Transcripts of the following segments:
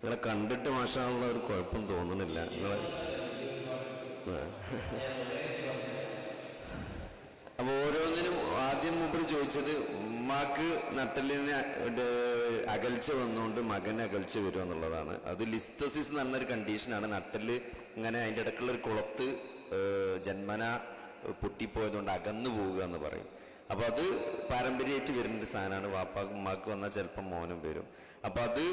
നിങ്ങളെ കണ്ടിട്ട് മാഷാണുള്ള ഒരു കുഴപ്പം തോന്നുന്നില്ല. നിങ്ങളെ ഓരോന്നിനും ആദ്യം മുമ്പ് ചോദിച്ചത് ഉമ്മാക്ക് നട്ടലിന് അകൽച്ച വന്നുകൊണ്ട് മകൻ അകൽച്ച വരും എന്നുള്ളതാണ്. അത് ലിസ്തസിസ് എന്ന് പറഞ്ഞൊരു കണ്ടീഷനാണ് നട്ടൽ ഇങ്ങനെ അതിന്റെ ഇടയ്ക്കുള്ള ഒരു കുളത്ത് ജന്മന പൊട്ടിപ്പോയതുകൊണ്ട് അകന്നു പോവുക എന്ന് പറയും. അപ്പൊ അത് പാരമ്പര്യമായിട്ട് വരുന്ന ഒരു സാധനമാണ് വാപ്പാക്ക് വന്നാൽ ചിലപ്പം മോനും വരും. അപ്പൊ അത്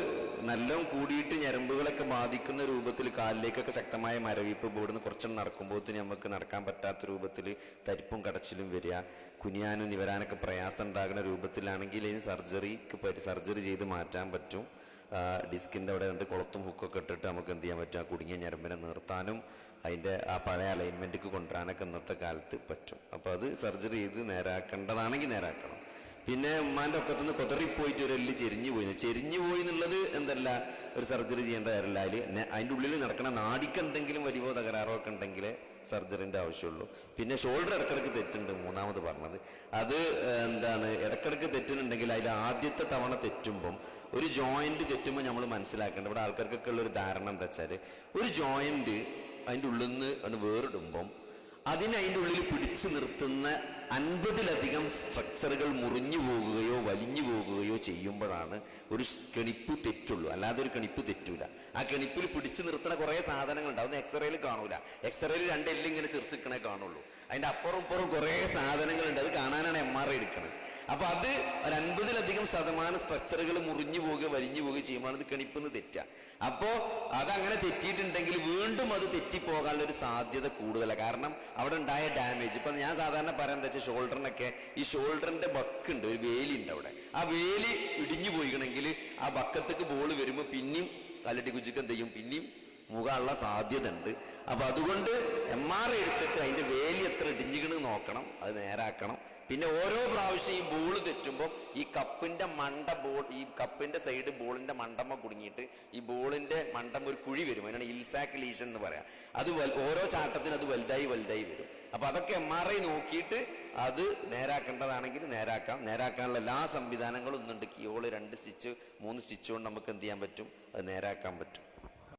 നല്ലോണം കൂടിയിട്ട് ഞരമ്പുകളൊക്കെ ബാധിക്കുന്ന രൂപത്തിൽ കാലിലേക്കൊക്കെ ശക്തമായ മരവിപ്പ് ഇവിടുന്ന് കുറച്ചെണ്ണം നടക്കുമ്പോഴത്തേന് നമുക്ക് നടക്കാൻ പറ്റാത്ത രൂപത്തിൽ തരിപ്പും കടച്ചിലും വരിക. കുനിയാനും നിവരാനൊക്കെ പ്രയാസം ഉണ്ടാകുന്ന രൂപത്തിലാണെങ്കിൽ ഇനി സർജറിക്ക് സർജറി ചെയ്ത് മാറ്റാൻ പറ്റും. ആ, ഡിസ്കിന്റെ അവിടെ രണ്ട് കുളത്തും ഹുക്കൊക്കെ ഇട്ടിട്ട് നമുക്ക് എന്ത് ചെയ്യാൻ പറ്റും? ആ കുടുങ്ങിയ ഞരമ്പിനെ നിർത്താനും അതിന്റെ ആ പഴയ അലൈൻമെന്റിക്ക് കൊണ്ടുവരാനൊക്കെ ഇന്നത്തെ കാലത്ത് പറ്റും. അപ്പോൾ അത് സർജറി ചെയ്ത് നേരാക്കേണ്ടതാണെങ്കിൽ നേരാക്കണം. പിന്നെ ഉമ്മാന്റെ ഒക്കത്തുനിന്ന് കൊതറിപ്പോയിട്ട് ഒരു എല്ല് ചെരിഞ്ഞു പോയി. ചെരിഞ്ഞു പോയി എന്നുള്ളത് എന്തല്ല? ഒരു സർജറി ചെയ്യേണ്ട കാര്യമില്ല. അതിൽ അതിന്റെ ഉള്ളിൽ നടക്കണ നാടിക്ക് എന്തെങ്കിലും വലിവോ തകരാറോ ഒക്കെ ഉണ്ടെങ്കിൽ സർജറിന്റെ ആവശ്യമുള്ളൂ. പിന്നെ ഷോൾഡർ ഇടക്കിടക്ക് തെറ്റുണ്ട് മൂന്നാമത് പറഞ്ഞത്. അത് എന്താണ് ഇടക്കിടക്ക് തെറ്റുന്നുണ്ടെങ്കിൽ അതിൽ ആദ്യത്തെ തവണ തെറ്റുമ്പം ഒരു ജോയിന്റ് തെറ്റുമ്പോൾ നമ്മൾ മനസ്സിലാക്കേണ്ടത് ഇവിടെ ആൾക്കാർക്കൊക്കെ ഉള്ളൊരു ധാരണ എന്താ വെച്ചാൽ ഒരു ജോയിന്റ് അതിന്റെ ഉള്ളിൽ നിന്ന് വേറിടുമ്പം അതിനെ അതിന്റെ ഉള്ളിൽ പിടിച്ചു നിർത്തുന്ന അൻപതിലധികം സ്ട്രക്ചറുകൾ മുറിഞ്ഞു പോകുകയോ വലിഞ്ഞു പോകുകയോ ചെയ്യുമ്പോഴാണ് ഒരു കെണിപ്പ് തെറ്റുള്ളൂ. അല്ലാതെ ഒരു കെണിപ്പ് തെറ്റൂല. ആ കെണിപ്പിൽ പിടിച്ചു നിർത്തുന്ന കുറേ സാധനങ്ങൾ ഉണ്ടാവും അത് എക്സ്റേയിൽ കാണൂല. എക്സ്റേയിൽ രണ്ട് എല്ലിങ്ങനെ ചെറിച്ചിരിക്കണേ കാണുള്ളൂ. അതിന്റെ അപ്പുറം ഇപ്പുറം കുറേ സാധനങ്ങളുണ്ട്. അത് കാണാനാണ് എം ആർ ഐ എടുക്കുന്നത് അപ്പൊ അത് ഒരു അൻപതിലധികം ശതമാനം സ്ട്രക്ചറുകൾ മുറിഞ്ഞു പോവുക വലിഞ്ഞു പോവുക ചെയ്യുമ്പോൾ അത് കണിപ്പെന്ന് തെറ്റുക. അപ്പോ അതങ്ങനെ തെറ്റിയിട്ടുണ്ടെങ്കിൽ വീണ്ടും അത് തെറ്റിപ്പോകാനുള്ള ഒരു സാധ്യത കൂടുതലാണ് കാരണം അവിടെ ഉണ്ടായ ഡാമേജ് ഇപ്പൊ ഞാൻ സാധാരണ പറയാൻ എന്താ വെച്ചാൽ ഷോൾഡറിനൊക്കെ ഈ ഷോൾഡറിന്റെ ബക്കുണ്ട് ഒരു വേലി ഉണ്ട് അവിടെ. ആ വേലി ഇടിഞ്ഞു പോയിക്കണമെങ്കിൽ ആ ബക്കത്തേക്ക് ബോൾ വരുമ്പോൾ പിന്നെയും കല്ലട്ടി കുച്ചിക്ക് എന്ത് ചെയ്യും? പിന്നെയും മുഖമുള്ള സാധ്യത ഉണ്ട് അപ്പൊ അതുകൊണ്ട് എം ആർ എടുത്തിട്ട് അതിന്റെ വേലി എത്ര ഇടിഞ്ഞിക്കണ് നോക്കണം അത് നേരാക്കണം. പിന്നെ ഓരോ പ്രാവശ്യം ഈ ബോൾ തെറ്റുമ്പോൾ ഈ കപ്പിന്റെ മണ്ട ബോൾ ഈ കപ്പിന്റെ സൈഡ് ബോളിന്റെ മണ്ടമ്മ കുടുങ്ങിയിട്ട് ഈ ബോളിന്റെ മണ്ടമ്മ ഒരു കുഴി വരും. അതിനാണ് ഇൽസാക്ക് ലീഷൻ എന്ന് പറയാം. അത് ഓരോ ചാട്ടത്തിന് അത് വലുതായി വലുതായി വരും. അപ്പൊ അതൊക്കെ എം ആർ ഐ നോക്കിയിട്ട് അത് നേരാക്കേണ്ടതാണെങ്കിൽ നേരാക്കാം. നേരാക്കാനുള്ള എല്ലാ സംവിധാനങ്ങളും ഒന്നുണ്ട്. കിയോൾ രണ്ട് സ്റ്റിച്ച് മൂന്ന് സ്റ്റിച്ച് കൊണ്ട് നമുക്ക് എന്ത് ചെയ്യാൻ പറ്റും? അത് നേരാക്കാൻ പറ്റും.